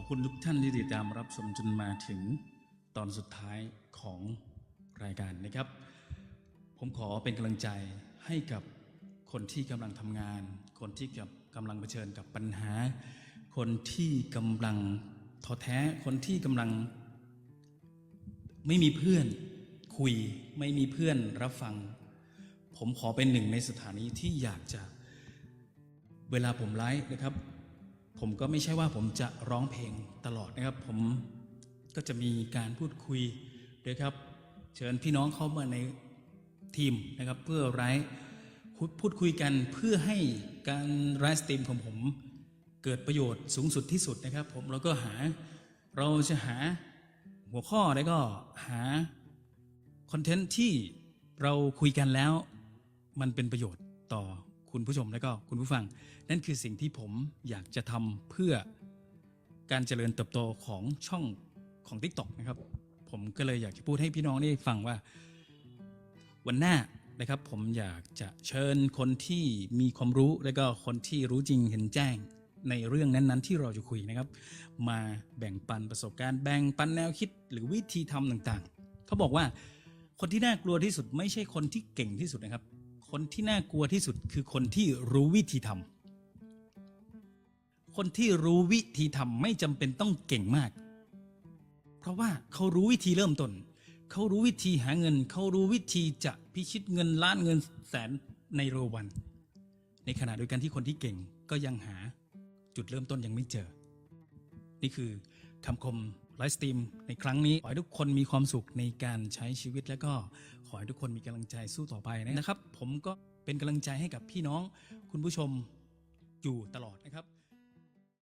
อบคุณทุกท่านที่ติดตามรับชมจนมาถึงตอนสุดท้ายของรายการนะครับ ผมขอเป็นกำลังใจให้กับคนที่กำลังทำงาน คนที่กับกำลังเผชิญกับปัญหา คนที่กำลังท้อแท้ คนที่กำลัง ไม่มีเพื่อนคุย ไม่มีเพื่อนรับฟัง ผมขอเป็นหนึ่งในสถานีที่อยากจะเวลาผมไลฟ์นะครับ ผมก็ไม่ใช่ว่าผมจะร้องเพลงตลอดนะครับ ผมก็จะมีการพูดคุยด้วยครับ เชิญพี่น้องเข้ามาในทีมนะครับ เพื่อไลฟ์พูดคุยกันเพื่อให้การไลฟ์สตรีมของผม เกิดประโยชน์สูงสุดที่สุดนะครับ ผมแล้วก็หาเราจะหาหัวข้อแล้วก็หาคอนเทนต์ที่เราคุยกันแล้ว มันเป็นประโยชน์ต่อ คุณผู้ชมและก็คุณผู้ฟัง นั่นคือสิ่งที่ผมอยากจะทำเพื่อการเจริญเติบโตของช่องของ TikTok นะครับ ผมก็เลยอยากจะพูดให้พี่น้องได้ฟังว่า วันหน้านะครับผมอยากจะเชิญคนที่มีความรู้และก็คนที่รู้จริงเห็นแจ้งในเรื่องนั้นๆ ที่เราจะคุยนะครับ มาแบ่งปันประสบการณ์แบ่งปันแนวคิดหรือวิธีทำต่างๆ เขาบอกว่าคนที่น่ากลัวที่สุดไม่ใช่คนที่เก่งที่สุดนะครับ คนที่น่ากลัวที่สุดคือคนที่รู้วิธีทำคนที่รู้วิธีทำไม่จำเป็นต้องเก่งมาก เพราะว่าเขารู้วิธีเริ่มต้น เขารู้วิธีหาเงิน เขารู้วิธีจะพิชิตเงินล้านเงินแสนในเร็ววัน ในขณะเดียวกันที่คนที่เก่งก็ยังหาจุดเริ่มต้นยังไม่เจอ นี่คือคำคม ไลฟ์สตรีมในครั้งนี้ ขอให้ทุกคนมีความสุขในการใช้ชีวิต และก็ขอให้ทุกคนมีกำลังใจสู้ต่อไปนะครับ ผมก็เป็นกำลังใจให้กับพี่น้องคุณผู้ชมอยู่ตลอดนะครับ